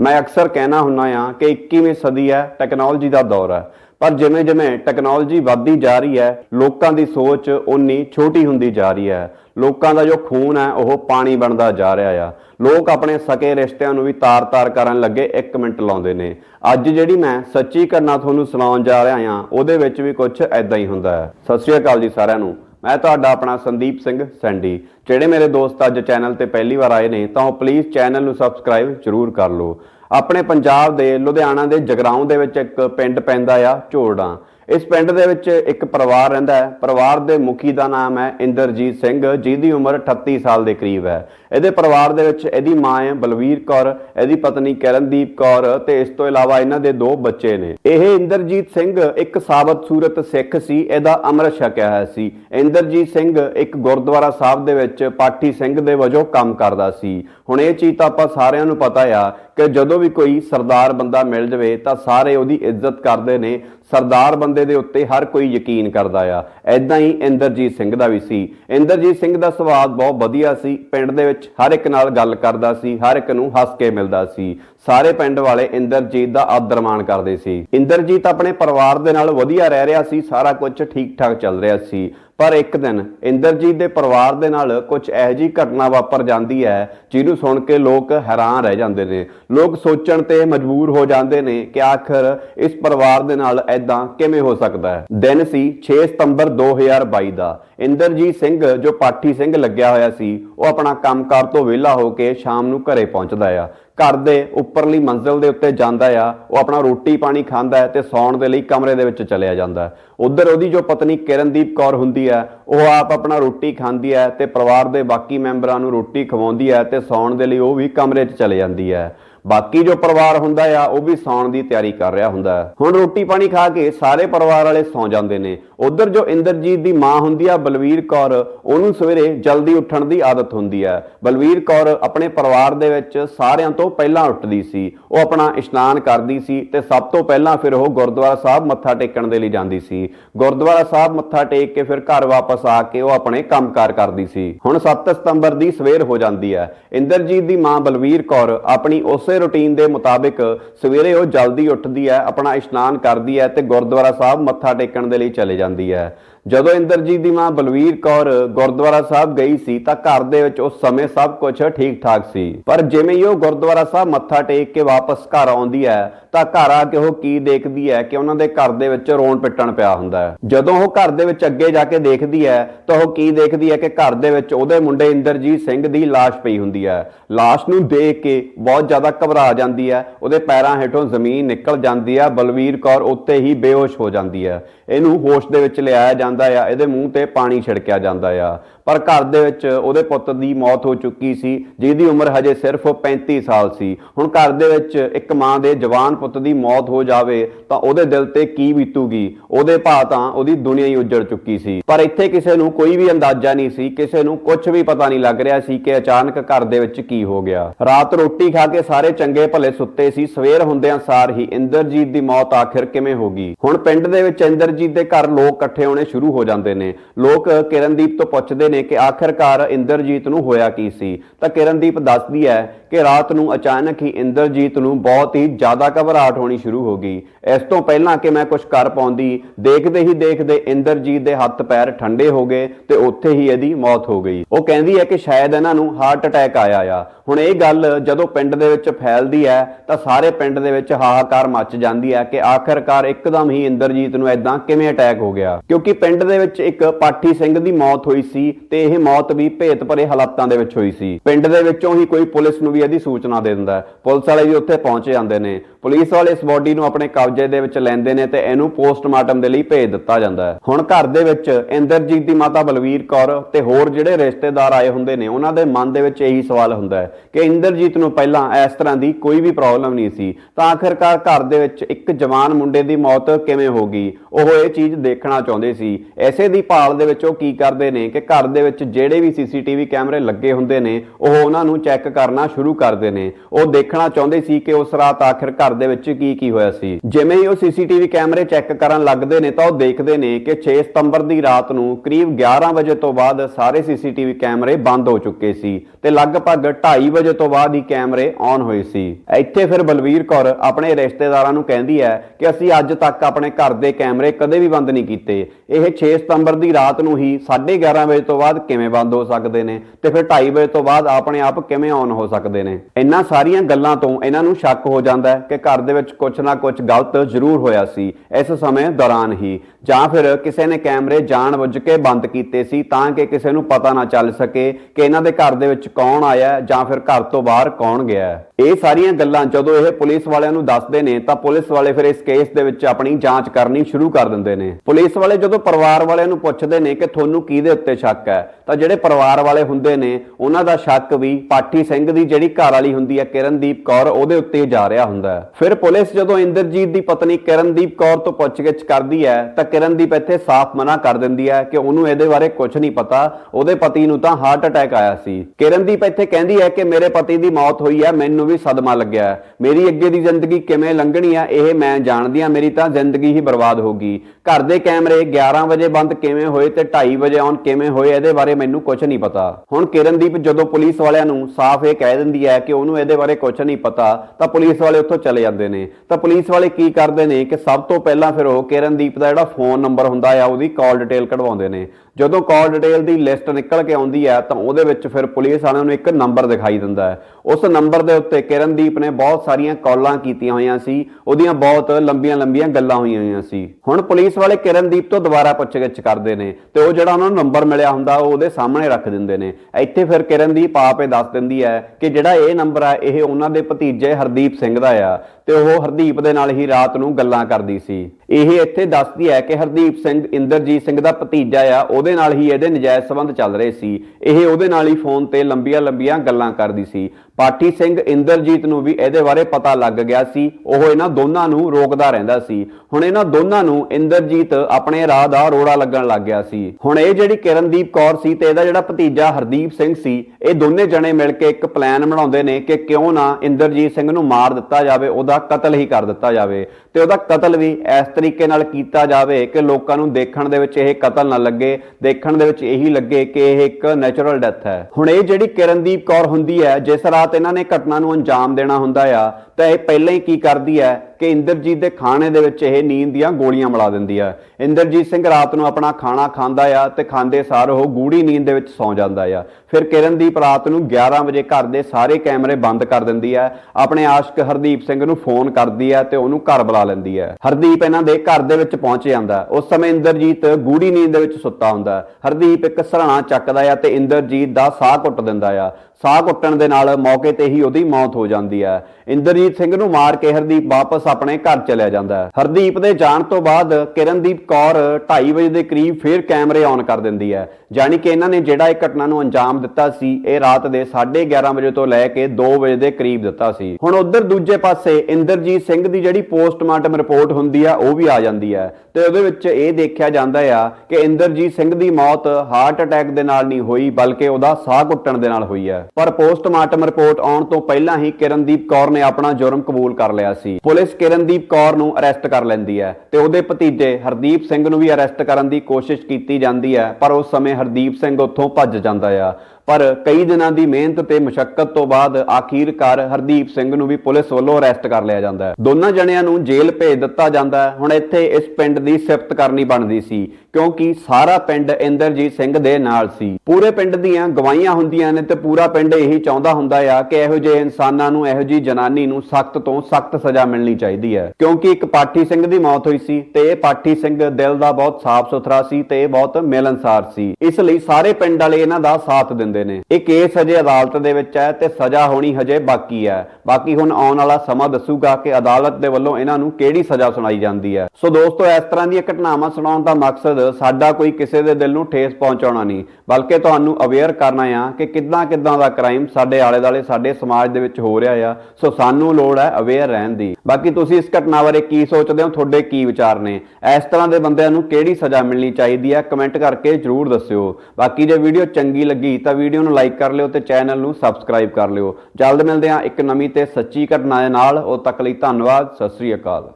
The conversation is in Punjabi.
ਮੈਂ ਅਕਸਰ ਕਹਿਣਾ ਹੁੰਨਾ ਆ ਕਿ 21ਵੀਂ ਸਦੀ ਹੈ ਟੈਕਨੋਲੋਜੀ ਦਾ ਦੌਰ ਹੈ। ਪਰ ਜਿਵੇਂ ਜਿਵੇਂ ਟੈਕਨੋਲੋਜੀ ਵੱਧਦੀ ਜਾ ਰਹੀ ਹੈ, ਲੋਕਾਂ ਦੀ ਸੋਚ ਉਨੀ ਛੋਟੀ ਹੁੰਦੀ ਜਾ ਰਹੀ ਹੈ। ਲੋਕਾਂ ਦਾ ਜੋ ਖੂਨ ਹੈ, ਉਹ ਪਾਣੀ ਬਣਦਾ ਜਾ ਰਿਹਾ ਆ। ਲੋਕ ਆਪਣੇ ਸਕੇ ਰਿਸ਼ਤਿਆਂ ਨੂੰ ਵੀ ਤਾਰ-ਤਾਰ ਕਰਨ ਲੱਗੇ 1 ਮਿੰਟ ਲਾਉਂਦੇ ਨੇ। ਅੱਜ ਜਿਹੜੀ ਮੈਂ ਸੱਚੀ ਘਟਨਾ ਤੁਹਾਨੂੰ ਸੁਣਾਉਣ ਜਾ ਰਿਹਾ ਆ ਉਹਦੇ ਵਿੱਚ ਵੀ ਕੁਝ ਐਦਾਂ ਹੀ ਹੁੰਦਾ ਹੈ। ਸਤਿ ਸ਼੍ਰੀ ਅਕਾਲ ਜੀ ਸਾਰਿਆਂ ਨੂੰ। ਮੈਂ ਤੁਹਾਡਾ ਆਪਣਾ ਸੰਦੀਪ ਸਿੰਘ ਸੈਂਡੀ। ਜਿਹੜੇ ਮੇਰੇ ਦੋਸਤ ਅੱਜ ਚੈਨਲ ਤੇ ਪਹਿਲੀ ਵਾਰ ਆਏ ਨੇ, ਤਾਂ ਉਹ ਪਲੀਜ਼ ਚੈਨਲ ਨੂੰ ਸਬਸਕ੍ਰਾਈਬ ਜ਼ਰੂਰ ਕਰ ਲਓ। ਆਪਣੇ ਪੰਜਾਬ ਦੇ, ਲੁਧਿਆਣਾ ਦੇ ਜਗਰਾਉਂ ਦੇ ਵਿੱਚ ਇੱਕ ਪਿੰਡ ਪੈਂਦਾ ਆ ਝੋੜਾਂ ਇਸ ਪਿੰਡ ਦੇ ਵਿੱਚ ਇੱਕ ਪਰਿਵਾਰ ਰਹਿੰਦਾ ਹੈ। ਪਰਿਵਾਰ ਦੇ ਮੁਖੀ ਦਾ ਨਾਮ ਹੈ ਇੰਦਰਜੀਤ ਸਿੰਘ, ਜਿਹਦੀ ਉਮਰ 38 ਸਾਲ ਦੇ ਕਰੀਬ ਹੈ। ਇਹਦੇ ਪਰਿਵਾਰ ਦੇ ਵਿੱਚ ਇਹਦੀ ਮਾਂ ਹੈ ਬਲਵੀਰ ਕੌਰ, ਇਹਦੀ ਪਤਨੀ ਕਰਨਦੀਪ ਕੌਰ ਤੇ ਇਸ ਤੋਂ ਇਲਾਵਾ ਇਹਨਾਂ ਦੇ ਦੋ ਬੱਚੇ ਨੇ। ਇਹ ਇੰਦਰਜੀਤ ਸਿੰਘ ਇੱਕ ਸਾਬਤ ਸੂਰਤ ਸਿੱਖ ਸੀ, ਇਹਦਾ ਅੰਮ੍ਰਿਤ ਛਕਿਆ ਹੋਇਆ ਸੀ। ਇੰਦਰਜੀਤ ਸਿੰਘ ਇੱਕ ਗੁਰਦੁਆਰਾ ਸਾਹਿਬ ਦੇ ਵਿੱਚ ਪਾਠੀ ਸਿੰਘ ਦੇ ਵਜੋਂ ਕੰਮ ਕਰਦਾ ਸੀ। ਹੁਣ ਇਹ ਚੀਜ਼ ਤਾਂ ਆਪਾਂ ਸਾਰਿਆਂ ਨੂੰ ਪਤਾ ਆ ਕਿ ਜਦੋਂ ਵੀ ਕੋਈ ਸਰਦਾਰ ਬੰਦਾ ਮਿਲ ਜਵੇ ਤਾਂ ਸਾਰੇ ਉਹਦੀ ਇੱਜ਼ਤ ਕਰਦੇ ਨੇ। ਸਰਦਾਰ ਬੰਦੇ ਦੇ ਉੱਤੇ ਹਰ ਕੋਈ ਯਕੀਨ ਕਰਦਾ ਆ। ਐਦਾਂ ਹੀ ਇੰਦਰਜੀਤ ਸਿੰਘ ਦਾ ਵੀ ਸੀ। ਇੰਦਰਜੀਤ ਸਿੰਘ ਦਾ ਸੁਭਾਅ ਬਹੁਤ ਵਧੀਆ ਸੀ। ਪਿੰਡ ਦੇ ਵਿੱਚ ਹਰ ਇੱਕ ਨਾਲ ਗੱਲ ਕਰਦਾ ਸੀ, ਹਰ ਇੱਕ ਨੂੰ ਹੱਸ ਕੇ ਮਿਲਦਾ ਸੀ। ਸਾਰੇ ਪਿੰਡ ਵਾਲੇ ਇੰਦਰਜੀਤ ਦਾ ਆਦਰ ਮਾਣ ਕਰਦੇ ਸੀ। ਇੰਦਰਜੀਤ ਆਪਣੇ ਪਰਿਵਾਰ ਦੇ ਨਾਲ ਵਧੀਆ ਰਹਿ ਰਿਹਾ ਸੀ, ਸਾਰਾ ਕੁਝ ਠੀਕ ਠਾਕ ਚੱਲ ਰਿਹਾ ਸੀ। ਪਰ ਇੱਕ ਦਿਨ ਇੰਦਰਜੀਤ ਦੇ ਪਰਿਵਾਰ ਦੇ ਨਾਲ ਕੁਝ ਇਹੋ ਜਿਹੀ ਘਟਨਾ ਵਾਪਰ ਜਾਂਦੀ ਹੈ, ਜਿਹਨੂੰ ਸੁਣ ਕੇ ਲੋਕ ਹੈਰਾਨ ਰਹਿ ਜਾਂਦੇ ਨੇ। ਲੋਕ ਸੋਚਣ ਤੇ ਮਜਬੂਰ ਹੋ ਜਾਂਦੇ ਨੇ ਕਿ ਆਖਰ ਇਸ ਪਰਿਵਾਰ ਦੇ ਨਾਲ ਐਦਾਂ ਕਿਵੇਂ ਹੋ ਸਕਦਾ ਹੈ। ਦਿਨ ਸੀ 6 ਸਤੰਬਰ 2022 ਦਾ। ਇੰਦਰਜੀਤ ਸਿੰਘ, ਜੋ ਪਾਠੀ ਸਿੰਘ ਲੱਗਿਆ ਹੋਇਆ ਸੀ, ਉਹ ਆਪਣਾ ਕੰਮਕਾਰ ਤੋਂ ਵਿਹਲਾ ਹੋ ਕੇ ਸ਼ਾਮ ਨੂੰ ਘਰੇ ਪਹੁੰਚਦਾ ਆ। ਘਰ ਦੇ ਉੱਪਰਲੀ ਮੰਜ਼ਲ ਦੇ ਉੱਤੇ ਜਾਂਦਾ ਆ, ਉਹ ਆਪਣਾ ਰੋਟੀ ਪਾਣੀ ਖਾਂਦਾ ਹੈ ਤੇ ਸੌਣ ਦੇ ਲਈ ਕਮਰੇ ਦੇ ਵਿੱਚ ਚਲਿਆ ਜਾਂਦਾ ਹੈ। ਉਧਰ ਉਹਦੀ ਜੋ ਪਤਨੀ ਕਿਰਨਦੀਪ ਕੌਰ ਹੁੰਦੀ ਹੈ, ਉਹ ਆਪ ਆਪਣਾ ਰੋਟੀ ਖਾਂਦੀ ਹੈ ਤੇ ਪਰਿਵਾਰ ਦੇ ਬਾਕੀ ਮੈਂਬਰਾਂ ਨੂੰ ਰੋਟੀ ਖਵਾਉਂਦੀ ਹੈ ਤੇ ਸੌਣ ਦੇ ਲਈ ਉਹ ਵੀ ਕਮਰੇ 'ਚ ਚਲੇ ਜਾਂਦੀ ਹੈ। ਬਾਕੀ ਜੋ ਪਰਿਵਾਰ ਹੁੰਦਾ ਆ, ਉਹ ਵੀ ਸੌਣ ਦੀ ਤਿਆਰੀ ਕਰ ਰਿਹਾ ਹੁੰਦਾ। ਹੁਣ ਰੋਟੀ ਪਾਣੀ ਖਾ ਕੇ ਸਾਰੇ ਪਰਿਵਾਰ ਵਾਲੇ ਸੌ ਜਾਂਦੇ ਨੇ। ਉਧਰ ਜੋ ਇੰਦਰਜੀਤ ਦੀ ਮਾਂ ਹੁੰਦੀ ਆ, ਬਲਵੀਰ ਕੌਰ, ਉਹਨੂੰ ਸਵੇਰੇ ਜਲਦੀ ਉੱਠਣ ਦੀ ਆਦਤ ਹੁੰਦੀ ਹੈ ਬਲਵੀਰ ਕੌਰ ਆਪਣੇ ਪਰਿਵਾਰ ਦੇ ਵਿੱਚ ਸਾਰਿਆਂ ਤੋਂ ਪਹਿਲਾਂ ਉੱਠਦੀ ਸੀ। ਉਹ ਆਪਣਾ ਇਸ਼ਨਾਨ ਕਰਦੀ ਸੀ ਤੇ ਸਭ ਤੋਂ ਪਹਿਲਾਂ ਫਿਰ ਉਹ ਗੁਰਦੁਆਰਾ ਸਾਹਿਬ ਮੱਥਾ ਟੇਕਣ ਦੇ ਲਈ ਜਾਂਦੀ ਸੀ। ਗੁਰਦੁਆਰਾ ਸਾਹਿਬ ਮੱਥਾ ਟੇਕ ਕੇ ਫਿਰ ਘਰ ਵਾਪਸ ਆ ਕੇ ਉਹ ਆਪਣੇ ਕੰਮਕਾਰ ਕਰਦੀ ਸੀ। ਹੁਣ 7 ਸਤੰਬਰ ਦੀ ਸਵੇਰ ਹੋ ਜਾਂਦੀ ਹੈ ਇੰਦਰਜੀਤ ਦੀ ਮਾਂ ਬਲਵੀਰ ਕੌਰ ਆਪਣੀ ਉਸ ਰੁਟੀਨ ਦੇ ਮੁਤਾਬਿਕ ਸਵੇਰੇ ਉਹ ਜਲਦੀ ਉੱਠਦੀ ਹੈ, ਆਪਣਾ ਇਸ਼ਨਾਨ ਕਰਦੀ ਹੈ ਤੇ ਗੁਰਦੁਆਰਾ ਸਾਹਿਬ ਮੱਥਾ ਟੇਕਣ ਦੇ ਲਈ ਚਲੇ ਜਾਂਦੀ ਹੈ। ਜਦੋਂ ਇੰਦਰਜੀਤ ਦੀ ਮਾਂ ਬਲਵੀਰ ਕੌਰ ਗੁਰਦੁਆਰਾ ਸਾਹਿਬ ਗਈ ਸੀ ਤਾਂ ਘਰ ਦੇ ਵਿੱਚ ਉਸ ਸਮੇਂ ਸਭ ਕੁਝ ਠੀਕ ਠਾਕ ਸੀ। ਪਰ ਜਿਵੇਂ ਹੀ ਉਹ ਗੁਰਦੁਆਰਾ ਸਾਹਿਬ ਮੱਥਾ ਟੇਕ ਕੇ ਵਾਪਸ ਘਰ ਆਉਂਦੀ ਹੈ, ਤਾਂ ਘਰ ਆ ਕੇ ਉਹ ਕੀ ਦੇਖਦੀ ਹੈ ਕਿ ਉਹਨਾਂ ਦੇ ਘਰ ਦੇ ਵਿੱਚ ਰੋਣ ਪਿੱਟਣ ਪਿਆ ਹੁੰਦਾ ਹੈ। ਜਦੋਂ ਉਹ ਘਰ ਦੇ ਵਿੱਚ ਅੱਗੇ ਜਾ ਕੇ ਦੇਖਦੀ ਹੈ, ਤਾਂ ਉਹ ਕੀ ਦੇਖਦੀ ਹੈ ਕਿ ਘਰ ਦੇ ਵਿੱਚ ਉਹਦੇ ਮੁੰਡੇ ਇੰਦਰਜੀਤ ਸਿੰਘ ਦੀ ਲਾਸ਼ ਪਈ ਹੁੰਦੀ ਹੈ। ਲਾਸ਼ ਨੂੰ ਦੇਖ ਕੇ ਬਹੁਤ ਜ਼ਿਆਦਾ ਘਬਰਾ ਜਾਂਦੀ ਹੈ। ਉਹਦੇ ਪੈਰਾਂ ਹੇਠੋਂ ਜ਼ਮੀਨ ਨਿਕਲ ਜਾਂਦੀ ਹੈ। ਬਲਵੀਰ ਕੌਰ ਉੱਤੇ ਹੀ ਬੇਹੋਸ਼ ਹੋ ਜਾਂਦੀ ਹੈ। ਇਹਨੂੰ ਹੋਸ਼ ਦੇ ਵਿੱਚ ਲਿਆਇਆ ਜਾਂਦਾ ਆ, ਇਹਦੇ ਮੂੰਹ ਤੇ ਪਾਣੀ ਛਿੜਕਿਆ ਜਾਂਦਾ ਆ। ਪਰ ਘਰ ਦੇ ਵਿੱਚ ਉਹਦੇ ਪੁੱਤ ਦੀ ਮੌਤ ਹੋ ਚੁੱਕੀ ਸੀ, ਜਿਹਦੀ ਉਮਰ ਹਜੇ ਸਿਰਫ 35 ਸਾਲ ਸੀ। ਹੁਣ ਘਰ ਦੇ ਵਿੱਚ ਇੱਕ ਮਾਂ ਦੇ ਜਵਾਨ ਪੁੱਤ ਦੀ ਮੌਤ ਹੋ ਜਾਵੇ, ਤਾਂ ਉਹਦੇ ਦਿਲ ਤੇ ਕੀ ਬੀਤੂਗੀ? ਉਹਦੇ ਭਾ ਤਾਂ ਉਹਦੀ ਦੁਨੀਆ ਹੀ ਉੱਜੜ ਚੁੱਕੀ ਸੀ। ਪਰ ਇੱਥੇ ਕਿਸੇ ਨੂੰ ਕੋਈ ਵੀ ਅੰਦਾਜ਼ਾ ਨਹੀਂ ਸੀ, ਕਿਸੇ ਨੂੰ ਕੁਝ ਵੀ ਪਤਾ ਨਹੀਂ ਲੱਗ ਰਿਹਾ ਸੀ ਕਿ ਅਚਾਨਕ ਘਰ ਦੇ ਵਿੱਚ ਕੀ ਹੋ ਗਿਆ। ਰਾਤ ਰੋਟੀ ਖਾ ਕੇ ਸਾਰੇ ਚੰਗੇ ਭਲੇ ਸੁੱਤੇ ਸੀ, ਸਵੇਰ ਹੁੰਦਿਆਂ ਸਾਰ ਹੀ ਇੰਦਰਜੀਤ ਦੀ ਮੌਤ ਆਖਿਰ ਕਿਵੇਂ ਹੋ ਗਈ? ਹੁਣ ਪਿੰਡ ਦੇ ਵਿੱਚ ਇੰਦਰਜੀਤ ਦੇ ਘਰ ਲੋਕ ਇਕੱਠੇ ਹੋਣੇ ਸ਼ੁਰੂ ਸ਼ੁਰੂ ਹੋ ਜਾਂਦੇ ਨੇ। ਲੋਕ ਕਿਰਨਦੀਪ ਤੋਂ ਪੁੱਛਦੇ ਨੇ ਕਿ ਆਖਿਰਕਾਰ ਇੰਦਰਜੀਤ ਨੂੰ ਹੋਇਆ ਕੀ ਸੀ? ਤਾਂ ਕਿਰਨਦੀਪ ਦੱਸਦੀ ਹੈ ਕਿ ਰਾਤ ਨੂੰ ਅਚਾਨਕ ਹੀ ਇੰਦਰਜੀਤ ਨੂੰ ਬਹੁਤ ਹੀ ਜ਼ਿਆਦਾ ਘਬਰਾਹਟ ਹੋਣੀ ਸ਼ੁਰੂ ਹੋ ਗਈ। ਇਸ ਤੋਂ ਪਹਿਲਾਂ ਕਿ ਮੈਂ ਕੁਝ ਕਰ ਪਾਉਂਦੀ, ਦੇਖਦੇ ਹੀ ਦੇਖਦੇ ਇੰਦਰਜੀਤ ਦੇ ਹੱਥ ਪੈਰ ਠੰਡੇ ਹੋ ਗਏ ਤੇ ਉੱਥੇ ਹੀ ਇਹਦੀ ਮੌਤ ਹੋ ਗਈ। ਉਹ ਕਹਿੰਦੀ ਹੈ ਕਿ ਸ਼ਾਇਦ ਇਹਨਾਂ ਨੂੰ ਹਾਰਟ ਅਟੈਕ ਆਇਆ ਆ। ਹੁਣ ਇਹ ਗੱਲ ਜਦੋਂ ਪਿੰਡ ਦੇ ਵਿੱਚ ਫੈਲਦੀ ਹੈ, ਤਾਂ ਸਾਰੇ ਪਿੰਡ ਦੇ ਵਿੱਚ ਹਾਹਾਕਾਰ ਮੱਚ ਜਾਂਦੀ ਹੈ ਕਿ ਆਖਰਕਾਰ ਇੱਕਦਮ ਹੀ ਇੰਦਰਜੀਤ ਨੂੰ ਐਦਾਂ ਕਿਵੇਂ ਅਟੈਕ ਹੋ ਗਿਆ? ਕਿਉਂਕਿ ਪਿੰਡ ਦੇ ਵਿੱਚ ਇੱਕ ਪਾਠੀ ਸਿੰਘ ਦੀ ਮੌਤ ਹੋਈ ਸੀ ਤੇ ਇਹ ਮੌਤ ਵੀ ਭੇਤ ਭਰੇ ਹਾਲਾਤਾਂ ਦੇ ਵਿੱਚ ਹੋਈ ਸੀ। ਪਿੰਡ ਦੇ ਵਿੱਚੋਂ ਹੀ ਕੋਈ ਪੁਲਿਸ ਨੂੰ ਵੀ ਇਹਦੀ ਸੂਚਨਾ ਦੇ ਦਿੰਦਾ ਪੁਲਿਸ ਵਾਲੇ ਵੀ ਉੱਥੇ ਪਹੁੰਚ ਜਾਂਦੇ ਨੇ। ਪੁਲਿਸ ਵਾਲੇ ਇਸ ਬੋਡੀ ਨੂੰ ਆਪਣੇ ਕਬਜ਼ੇ ਦੇ ਵਿੱਚ ਲੈਂਦੇ ਨੇ ਤੇ ਇਹਨੂੰ ਪੋਸਟਮਾਰਟਮ ਦੇ ਲਈ ਭੇਜ ਦਿੱਤਾ ਜਾਂਦਾ ਹੈ। ਹੁਣ ਘਰ ਦੇ ਵਿੱਚ ਇੰਦਰਜੀਤ ਦੀ ਮਾਤਾ ਬਲਵੀਰ ਕੌਰ ਤੇ ਹੋਰ ਜਿਹੜੇ ਰਿਸ਼ਤੇਦਾਰ ਆਏ ਹੁੰਦੇ ਨੇ, ਉਹਨਾਂ ਦੇ ਮਨ ਦੇ ਵਿੱਚ ਇਹੀ ਸਵਾਲ ਹੁੰਦਾ ਹੈ ਕਿ ਇੰਦਰਜੀਤ ਨੂੰ ਪਹਿਲਾਂ ਇਸ ਤਰ੍ਹਾਂ ਦੀ ਕੋਈ ਵੀ ਪ੍ਰੋਬਲਮ ਨਹੀਂ ਸੀ, ਤਾਂ ਆਖਿਰਕਾਰ ਘਰ ਦੇ ਵਿੱਚ ਇੱਕ ਜਵਾਨ ਮੁੰਡੇ ਦੀ ਮੌਤ ਕਿਵੇਂ ਹੋ ਗਈ? ਉਹ ਇਹ ਚੀਜ਼ ਦੇਖਣਾ ਚਾਹੁੰਦੇ ਸੀ। ਐਸੇ ਦੀ ਭਾਲ ਦੇ ਵਿੱਚ ਉਹ ਕੀ ਕਰਦੇ ਨੇ ਕਿ ਘਰ ਦੇ ਵਿੱਚ ਜਿਹੜੇ ਵੀ ਸੀਸੀਟੀਵੀ ਕੈਮਰੇ ਲੱਗੇ ਹੁੰਦੇ ਨੇ, ਉਹ ਉਹਨਾਂ ਨੂੰ ਚੈੱਕ ਕਰਨਾ ਸ਼ੁਰੂ ਕਰਦੇ ਨੇ। ਉਹ ਦੇਖਣਾ ਚਾਹੁੰਦੇ ਸੀ ਕਿ ਉਸ ਰਾਤ ਆਖਿਰ ਘਰ ਦੇ ਵਿੱਚ ਕੀ ਕੀ ਹੋਇਆ ਸੀ? ਜਿਵੇਂ ਹੀ ਉਹ ਸੀਸੀਟੀਵੀ ਕੈਮਰੇ ਚੈੱਕ ਕਰਨ ਲੱਗਦੇ ਨੇ ਤਾਂ ਉਹ ਦੇਖਦੇ ਨੇ ਕਿ 6 ਸਤੰਬਰ ਦੀ ਰਾਤ ਨੂੰ ਕਰੀਬ 11 ਵਜੇ ਤੋਂ ਬਾਅਦ ਸਾਰੇ ਸੀਸੀਟੀਵੀ ਕੈਮਰੇ ਬੰਦ ਹੋ ਚੁੱਕੇ ਸੀ ਤੇ ਲਗਭਗ 2:30 ਵਜੇ ਤੋਂ ਬਾਅਦ ਹੀ ਕੈਮਰੇ ਆਨ ਹੋਏ ਸੀ। ਇੱਥੇ ਫਿਰ ਬਲਵੀਰ ਕੌਰ ਆਪਣੇ ਰਿਸ਼ਤੇਦਾਰਾਂ ਨੂੰ ਕਹਿੰਦੀ ਹੈ ਕਿ ਅਸੀਂ ਅੱਜ ਤੱਕ ਆਪਣੇ ਘਰ ਦੇ ਕੈਮਰੇ ਕਦੇ ਵੀ ਬੰਦ ਨਹੀਂ ਕੀਤੇ। ਇਹ 6 ਸਤੰਬਰ ਦੀ ਰਾਤ ਨੂੰ ਹੀ 11:30 ਵਜੇ ਤੋਂ ਬਾਅਦ ਕਿਵੇਂ ਬੰਦ ਹੋ ਸਕਦੇ ਨੇ ਤੇ ਫਿਰ 2:30 ਵਜੇ ਤੋਂ ਬਾਅਦ ਆਪਣੇ ਆਪ ਕਿਵੇਂ ਔਨ ਹੋ ਸਕਦੇ ਨੇ? ਇਹਨਾਂ ਸਾਰੀਆਂ ਗੱਲਾਂ ਤੋਂ ਇਹਨਾਂ ਨੂੰ ਸ਼ੱਕ ਹੋ ਜਾਂਦਾ ਹੈ ਕਿ ਘਰ ਦੇ ਵਿੱਚ ਕੁਝ ਨਾ ਕੁਝ ਗਲਤ ਜ਼ਰੂਰ ਹੋਇਆ ਸੀ, ਇਸ ਸਮੇਂ ਦੌਰਾਨ ਹੀ। ਜਾਂ ਫਿਰ ਕਿਸੇ ਨੇ ਕੈਮਰੇ ਜਾਣਬੁੱਝ ਕੇ ਬੰਦ ਕੀਤੇ ਸੀ ਤਾਂ ਕਿ ਕਿਸੇ ਨੂੰ ਪਤਾ ਨਾ ਚੱਲ ਸਕੇ ਕਿ ਇਹਨਾਂ ਦੇ ਘਰ ਦੇ ਵਿੱਚ ਕੌਣ ਆਇਆ ਜਾਂ ਫਿਰ ਘਰ ਤੋਂ ਬਾਹਰ ਕੌਣ ਗਿਆ ਹੈ। ਇਹ ਸਾਰੀਆਂ ਗੱਲਾਂ ਜਦੋਂ ਇਹ ਪੁਲਿਸ ਵਾਲਿਆਂ ਨੂੰ ਦੱਸਦੇ ਨੇ, ਤਾਂ ਪੁਲਿਸ ਵਾਲੇ ਫਿਰ ਇਸ ਕੇਸ ਦੇ ਵਿੱਚ ਆਪਣੀ ਜਾਂਚ ਕਰਨੀ ਸ਼ੁਰੂ ਕਰ ਦਿੰਦੇ ਨੇ। ਪੁਲਿਸ ਵਾਲੇ ਜਦੋਂ ਪਰਿਵਾਰ ਵਾਲਿਆਂ ਨੂੰ ਪੁੱਛਦੇ ਨੇ ਕਿ ਤੁਹਾਨੂੰ ਕਿਹਦੇ ਉੱਤੇ ਸ਼ੱਕ ਹੈ? ਤਾਂ ਜਿਹੜੇ ਪਰਿਵਾਰ ਵਾਲੇ ਹੁੰਦੇ ਨੇ, ਉਹਨਾਂ ਦਾ ਸ਼ੱਕ ਵੀ ਪਾਠੀ ਸਿੰਘ ਦੀ ਜਿਹੜੀ ਘਰ ਵਾਲੀ ਹੁੰਦੀ ਹੈ, ਕਿਰਨਦੀਪ ਕੌਰ, ਉਹਦੇ ਉੱਤੇ ਜਾ ਰਿਹਾ ਹੁੰਦਾ ਹੈ। ਫਿਰ ਪੁਲਿਸ ਜਦੋਂ ਇੰਦਰਜੀਤ ਦੀ ਪਤਨੀ ਕਿਰਨਦੀਪ ਕੌਰ ਤੋਂ ਪੁੱਛਗਿੱਛ ਕਰਦੀ ਹੈ, ਤਾਂ ਕਿਰਨਦੀਪ ਇੱਥੇ ਸਾਫ਼ ਮਨਾ ਕਰ ਦਿੰਦੀ ਹੈ ਕਿ ਉਹਨੂੰ ਇਹਦੇ ਬਾਰੇ ਕੁਝ ਨਹੀਂ ਪਤਾ, ਉਹਦੇ ਪਤੀ ਨੂੰ ਤਾਂ ਹਾਰਟ ਅਟੈਕ ਆਇਆ ਸੀ। ਕਿਰਨਦੀਪ ਇੱਥੇ ਕਹਿੰਦੀ ਹੈ ਕਿ ਮੇਰੇ ਪਤੀ ਦੀ ਮੌਤ ਹੋਈ ਹੈ, ਮੈਨੂੰ ਵੀ ਸਦਮਾ ਲੱਗਿਆ ਮੇਰੀ ਅੱਗੇ ਦੀ ਜ਼ਿੰਦਗੀ ਕਿਵੇਂ ਲੰਘਣੀ ਆ, ਇਹ ਮੈਂ ਜਾਣਦੀ ਆ। ਮੇਰੀ ਤਾਂ ਜ਼ਿੰਦਗੀ ਹੀ ਬਰਬਾਦ ਹੋ ਗਈ। ਘਰ ਦੇ ਕੈਮਰੇ 11 ਵਜੇ ਬੰਦ ਕਿਵੇਂ ਹੋਏ ਤੇ 2:30 ਵਜੇ ਆਨ ਕਿਵੇਂ ਹੋਏ, ਇਹਦੇ ਬਾਰੇ ਮੈਨੂੰ ਕੁਝ ਨਹੀਂ ਪਤਾ। ਹੁਣ ਕਿਰਨਦੀਪ ਜਦੋਂ ਪੁਲਿਸ ਵਾਲਿਆਂ ਨੂੰ ਸਾਫ਼ ਇਹ ਕਹਿ ਦਿੰਦੀ ਹੈ ਕਿ ਉਹਨੂੰ ਇਹਦੇ ਬਾਰੇ ਕੁਝ ਨਹੀਂ ਪਤਾ, ਤਾਂ ਪੁਲਿਸ ਵਾਲੇ ਉੱਥੋਂ ਚਲੇ ਜਾਂਦੇ ਨੇ। ਤਾਂ ਪੁਲਿਸ ਵਾਲੇ ਕੀ ਕਰਦੇ ਨੇ ਕਿ ਸਭ ਤੋਂ ਪਹਿਲਾਂ ਫਿਰ ਉਹ ਕਿਰਨਦੀਪ ਦਾ ਜਿਹੜਾ ਫੋਨ ਨੰਬਰ ਹੁੰਦਾ ਆ, ਉਹਦੀ ਕਾਲ ਡਿਟੇਲ ਕਢਵਾਉਂਦੇ ਨੇ। ਜਦੋਂ ਕਾਲ ਡਿਟੇਲ ਦੀ ਲਿਸਟ ਨਿਕਲ ਕੇ ਆਉਂਦੀ ਹੈ, ਤਾਂ ਉਹਦੇ ਵਿੱਚ ਫਿਰ ਪੁਲਿਸ ਵਾਲਿਆਂ ਨੂੰ ਇੱਕ ਨੰਬਰ ਦਿਖਾਈ ਦਿੰਦਾ ਹੈ। ਉਸ ਨੰਬਰ ਦੇ ਉੱਤੇ ਕਿਰਨਦੀਪ ਨੇ ਬਹੁਤ ਸਾਰੀਆਂ ਕਾਲਾਂ ਕੀਤੀਆਂ ਹੋਈਆਂ ਸੀ। ਉਹਦੀਆਂ ਬਹੁਤ ਲੰਬੀਆਂ-ਲੰਬੀਆਂ ਗੱਲਾਂ ਹੋਈਆਂ ਹੋਈਆਂ ਸੀ। ਹੁਣ ਪੁਲਿਸ ਵਾਲੇ ਕਿਰਨਦੀਪ ਤੋਂ ਦੁਬਾਰਾ ਪੁੱਛਗਿੱਛ ਕਰਦੇ ਨੇ ਤੇ ਉਹ ਜਿਹੜਾ ਉਹਨਾਂ ਨੂੰ ਨੰਬਰ ਮਿਲਿਆ ਹੁੰਦਾ, ਉਹ ਉਹਦੇ ਸਾਹਮਣੇ ਰੱਖ ਦਿੰਦੇ ਨੇ। ਇੱਥੇ ਫਿਰ ਕਿਰਨਦੀਪ ਆਪੇ ਦੱਸ ਦਿੰਦੀ ਹੈ ਕਿ ਜਿਹੜਾ ਇਹ ਨੰਬਰ ਆ ਇਹ ਉਹਨਾਂ ਦੇ ਭਤੀਜੇ ਹਰਦੀਪ ਸਿੰਘ ਦਾ ਆ ਤੇ ਉਹ ਹਰਦੀਪ ਦੇ ਨਾਲ ਹੀ ਰਾਤ ਨੂੰ ਗੱਲਾਂ ਕਰਦੀ ਸੀ। ਇਹ ਇੱਥੇ ਦੱਸਦੀ ਹੈ ਕਿ ਹਰਦੀਪ ਸਿੰਘ, ਇੰਦਰਜੀਤ ਸਿੰਘ ਦਾ ਭਤੀਜਾ ਆ, ਉਹਦੇ ਨਾਲ ਹੀ ਇਹਦੇ ਨਜਾਇਜ਼ ਸੰਬੰਧ ਚੱਲ ਰਹੇ ਸੀ। ਇਹ ਉਹਦੇ ਨਾਲ ਹੀ ਫੋਨ ਤੇ ਲੰਬੀਆਂ-ਲੰਬੀਆਂ ਗੱਲਾਂ ਕਰਦੀ ਸੀ। ਪਾਠੀ ਸਿੰਘ ਇੰਦਰਜੀਤ ਨੂੰ ਵੀ ਇਹਦੇ ਬਾਰੇ ਪਤਾ ਲੱਗ ਗਿਆ ਸੀ। ਉਹ ਇਹਨਾਂ ਦੋਨਾਂ ਨੂੰ ਰੋਕਦਾ ਰਹਿੰਦਾ ਸੀ। ਹੁਣ ਇਹਨਾਂ ਦੋਨਾਂ ਨੂੰ ਇੰਦਰਜੀਤ ਆਪਣੇ ਰਾਹ ਦਾ ਰੋੜਾ ਲੱਗਣ ਲੱਗ ਗਿਆ ਸੀ। ਹੁਣ ਇਹ ਜਿਹੜੀ ਕਿਰਨਦੀਪ ਕੌਰ ਸੀ ਤੇ ਇਹਦਾ ਜਿਹੜਾ ਭਤੀਜਾ ਹਰਦੀਪ ਸਿੰਘ ਸੀ, ਇਹ ਦੋਨੇ ਜਣੇ ਮਿਲ ਕੇ ਇੱਕ ਪਲਾਨ ਬਣਾਉਂਦੇ ਨੇ ਕਿ ਕਿਉਂ ਨਾ ਇੰਦਰਜੀਤ ਸਿੰਘ ਨੂੰ ਮਾਰ ਦਿੱਤਾ ਜਾਵੇ, ਉਹਦਾ ਕਤਲ ਹੀ ਕਰ ਦਿੱਤਾ ਜਾਵੇ। ਤੇ ਉਹਦਾ ਕਤਲ ਵੀ ਇਸ ਤਰੀਕੇ ਨਾਲ ਕੀਤਾ ਜਾਵੇ ਕਿ ਲੋਕਾਂ ਨੂੰ ਦੇਖਣ ਦੇ ਵਿੱਚ ਇਹ ਕਤਲ ਨਾ ਲੱਗੇ, ਦੇਖਣ ਦੇ ਵਿੱਚ ਇਹੀ ਲੱਗੇ ਕਿ ਇਹ ਇੱਕ ਨੈਚੁਰਲ ਡੈਥ ਹੈ। ਹੁਣ ਇਹ ਜਿਹੜੀ ਕਿਰਨਦੀਪ ਕੌਰ ਹੁੰਦੀ ਹੈ, ਜਿਸ ਰਾਤ ਇਹਨਾਂ ਨੇ ਘਟਨਾ ਨੂੰ ਅੰਜਾਮ ਦੇਣਾ ਹੁੰਦਾ ਆ ਤਾਂ ਇਹ ਪਹਿਲਾਂ ਹੀ ਕੀ ਕਰਦੀ ਹੈ ਕਿ ਇੰਦਰਜੀਤ ਦੇ ਖਾਣੇ ਦੇ ਵਿੱਚ ਇਹ ਨੀਂਦ ਦੀਆਂ ਗੋਲੀਆਂ ਮਿਲਾ ਦਿੰਦੀ ਹੈ। ਇੰਦਰਜੀਤ ਸਿੰਘ ਰਾਤ ਨੂੰ ਆਪਣਾ ਖਾਣਾ ਖਾਂਦਾ ਆ ਤੇ ਖਾਂਦੇ ਸਾਰ ਉਹ ਗੂੜੀ ਨੀਂਦ ਦੇ ਵਿੱਚ ਸੌਂ ਜਾਂਦਾ ਆ। ਫਿਰ ਕਿਰਨਦੀਪ ਰਾਤ ਨੂੰ 11 ਵਜੇ ਘਰ ਦੇ ਸਾਰੇ ਕੈਮਰੇ ਬੰਦ ਕਰ ਦਿੰਦੀ ਹੈ। ਆਪਣੇ ਆਸ਼ਕ ਹਰਦੀਪ ਸਿੰਘ ਨੂੰ ਫੋਨ ਕਰਦੀ ਹੈ ਤੇ ਉਹਨੂੰ ਘਰ ਬੁਲਾ ਲੈਂਦੀ ਹੈ। ਹਰਦੀਪ ਇਹਨਾਂ ਦੇ ਘਰ ਦੇ ਵਿੱਚ ਪਹੁੰਚ ਜਾਂਦਾ ਉਸ ਸਮੇਂ ਇੰਦਰਜੀਤ ਗੂੜੀ ਨੀਂਦ ਦੇ ਵਿੱਚ ਸੁੱਤਾ ਹੁੰਦਾ ਹਰਦੀਪ ਇੱਕ ਸਰਾਣਾ ਚੱਕਦਾ ਆ ਤੇ ਇੰਦਰਜੀਤ ਦਾ ਸਾਹ ਘੁੱਟ ਦਿੰਦਾ ਆ। ਸਾਹ ਘੁੱਟਣ ਦੇ ਨਾਲ ਮੌਕੇ ਤੇ ਹੀ ਉਹਦੀ ਮੌਤ ਹੋ ਜਾਂਦੀ ਹੈ। ਇੰਦਰਜੀਤ ਸਿੰਘ ਨੂੰ ਮਾਰ ਕੇ ਹਰਦੀਪ ਵਾਪਸ ਆਪਣੇ ਘਰ ਚਲਿਆ ਜਾਂਦਾ ਹੈ। ਹਰਦੀਪ ਦੇ ਜਾਣ ਤੋਂ ਬਾਅਦ ਕਿਰਨਦੀਪ ਕੌਰ 2:30 ਵਜੇ ਦੇ ਕਰੀਬ ਫੇਰ ਕੈਮਰੇ ਔਨ ਕਰ ਦਿੰਦੀ ਹੈ। ਜਾਨੀ ਕਿ ਇਹਨਾਂ ਨੇ ਜਿਹੜਾ ਇਹ ਘਟਨਾ ਨੂੰ ਅੰਜਾਮ ਦਿੱਤਾ ਸੀ, ਇਹ ਰਾਤ ਦੇ 11:30 ਵਜੇ ਤੋਂ ਲੈ ਕੇ 2 ਵਜੇ ਦੇ ਕਰੀਬ ਦਿੱਤਾ ਸੀ। ਹੁਣ ਉਧਰ ਦੂਜੇ ਪਾਸੇ ਇੰਦਰਜੀਤ ਸਿੰਘ ਦੀ ਜਿਹੜੀ ਪੋਸਟਮਾਰਟਮ ਰਿਪੋਰਟ ਹੁੰਦੀ ਆ, ਉਹ ਵੀ ਆ ਜਾਂਦੀ ਹੈ। ਤੇ ਉਹਦੇ ਵਿੱਚ ਇਹ ਦੇਖਿਆ ਜਾਂਦਾ ਆ ਕਿ ਇੰਦਰਜੀਤ ਸਿੰਘ ਦੀ ਮੌਤ ਹਾਰਟ ਅਟੈਕ ਦੇ ਨਾਲ ਨਹੀਂ ਹੋਈ, ਬਲਕਿ ਉਹਦਾ ਸਾਹ ਘੁੱਟਣ ਦੇ ਨਾਲ ਹੋਈ ਹੈ। ਪਰ ਪੋਸਟਮਾਰਟਮ ਰਿਪੋਰਟ ਆਉਣ ਤੋਂ ਪਹਿਲਾਂ ਹੀ ਕਿਰਨਦੀਪ ਕੌਰ ਨੇ ਆਪਣਾ ਜੁਰਮ ਕਬੂਲ ਕਰ ਲਿਆ ਸੀ। ਪੁਲਿਸ ਕਿਰਨਦੀਪ ਕੌਰ ਨੂੰ ਅਰੈਸਟ ਕਰ ਲੈਂਦੀ ਹੈ ਤੇ ਉਹਦੇ ਭਤੀਜੇ ਹਰਦੀਪ ਸਿੰਘ ਨੂੰ ਵੀ ਅਰੈਸਟ ਕਰਨ ਦੀ ਕੋਸ਼ਿਸ਼ ਕੀਤੀ ਜਾਂਦੀ ਹੈ, ਪਰ ਉਸ ਸਮੇਂ ਹਰਦੀਪ ਸਿੰਘ ਉੱਥੋਂ ਭੱਜ ਜਾਂਦਾ ਆ। ਪਰ ਕਈ ਦਿਨਾਂ ਦੀ ਮਿਹਨਤ ਤੇ ਮੁਸ਼ਕਲ ਤੋਂ ਬਾਅਦ ਆਖੀਰਕਾਰ ਹਰਦੀਪ ਸਿੰਘ ਨੂੰ ਵੀ ਪੁਲਿਸ ਵੱਲੋਂ ਅਰੈਸਟ ਕਰ ਲਿਆ ਜਾਂਦਾ ਹੈ। ਦੋਨਾਂ ਜਣਿਆਂ ਨੂੰ ਜੇਲ੍ਹ ਭੇਜ ਦਿੱਤਾ ਜਾਂਦਾ ਹੈ। ਹੁਣ ਇੱਥੇ ਇਸ ਪਿੰਡ ਦੀ ਸਿਫਤ ਕਰਨੀ ਬਣਦੀ ਸੀ, ਕਿਉਂਕਿ ਸਾਰਾ ਪਿੰਡ ਇੰਦਰਜੀਤ ਸਿੰਘ ਦੇ ਨਾਲ ਸੀ। ਪੂਰੇ ਪਿੰਡ ਦੀਆਂ ਗਵਾਹੀਆਂ ਹੁੰਦੀਆਂ ਨੇ ਤੇ ਪੂਰਾ ਪਿੰਡ ਇਹੀ ਚਾਹੁੰਦਾ ਹੁੰਦਾ ਆ ਕਿ ਇਹੋ ਜਿਹੇ ਇਨਸਾਨਾਂ ਨੂੰ, ਇਹੋ ਜਿਹੀ ਜਨਾਨੀ ਨੂੰ ਸਖਤ ਤੋਂ ਸਖਤ ਸਜ਼ਾ ਮਿਲਣੀ ਚਾਹੀਦੀ ਹੈ। ਕਿਉਂਕਿ ਇੱਕ ਪਾਠੀ ਸਿੰਘ ਦੀ ਮੌਤ ਹੋਈ ਸੀ ਤੇ ਇਹ ਪਾਠੀ ਸਿੰਘ ਦਿਲ ਦਾ ਬਹੁਤ ਸਾਫ਼ ਸੁਥਰਾ ਸੀ ਤੇ ਇਹ ਬਹੁਤ ਮਿਲਨਸਾਰ ਸੀ। ਇਸ ਲਈ ਸਾਰੇ ਪਿੰਡ ਵਾਲੇ ਇਹਨਾਂ ਦਾ ਸਾਥ ਦਿੰਦੇ ਨੇ। ਇਹ ਕੇਸ ਹਜੇ ਅਦਾਲਤ ਦੇ ਵਿੱਚ ਹੈ ਤੇ ਸਜ਼ਾ ਹੋਣੀ ਹਜੇ ਬਾਕੀ ਹੈ। ਬਾਕੀ ਹੁਣ ਆਉਣ ਵਾਲਾ ਸਮਾਂ ਦੱਸੂਗਾ ਕਿ ਅਦਾਲਤ ਦੇ ਵੱਲੋਂ ਇਹਨਾਂ ਨੂੰ ਕਿਹੜੀ ਸਜ਼ਾ ਸੁਣਾਈ ਜਾਂਦੀ ਹੈ। ਸੋ ਦੋਸਤੋ, ਇਸ ਤਰ੍ਹਾਂ ਦੀਆਂ ਘਟਨਾਵਾਂ ਸੁਣਾਉਣ ਦਾ ਮਕਸਦ ਸਾਡਾ ਕੋਈ ਕਿਸੇ ਦੇ ਦਿਲ ਨੂੰ ਠੇਸ ਪਹੁੰਚਾਉਣਾ ਨਹੀਂ, ਬਲਕਿ ਤੁਹਾਨੂੰ ਅਵੇਅਰ ਕਰਨਾ ਆ ਕਿ ਕਿੱਦਾਂ ਕਿੱਦਾਂ ਦਾ ਕ੍ਰਾਈਮ ਸਾਡੇ ਆਲੇ ਦੁਆਲੇ ਸਾਡੇ ਸਮਾਜ ਦੇ ਵਿੱਚ ਹੋ ਰਿਹਾ ਆ। ਸੋ ਸਾਨੂੰ ਲੋੜ ਹੈ ਅਵੇਅਰ ਰਹਿਣ ਦੀ। ਬਾਕੀ ਤੁਸੀਂ ਇਸ ਘਟਨਾ ਬਾਰੇ ਕੀ ਸੋਚਦੇ ਹੋ, ਤੁਹਾਡੇ ਕੀ ਵਿਚਾਰ ਨੇ? ਇਸ ਤਰ੍ਹਾਂ ਦੇ ਬੰਦਿਆਂ ਨੂੰ ਕਿਹੜੀ ਸਜ਼ਾ ਮਿਲਣੀ ਚਾਹੀਦੀ ਹੈ? ਕਮੈਂਟ ਕਰਕੇ ਜਰੂਰ ਦੱਸਿਓ। ਬਾਕੀ ਜੇ ਵੀਡੀਓ ਚੰਗੀ ਲੱਗੀ ਤਾਂ ਵੀਡੀਓ ਨੂੰ ਲਾਈਕ ਕਰ ਲਿਓ ਤੇ ਚੈਨਲ ਨੂੰ ਸਬਸਕ੍ਰਾਈਬ ਕਰ ਲਿਓ। ਜਲਦ ਮਿਲਦੇ ਹਾਂ ਇੱਕ ਨਵੀਂ ਤੇ ਸੱਚੀ ਘਟਨਾ ਦੇ ਨਾਲ। ਉਦੋਂ ਤੱਕ ਲਈ ਧੰਨਵਾਦ। ਸਤਿ ਸ੍ਰੀ ਅਕਾਲ।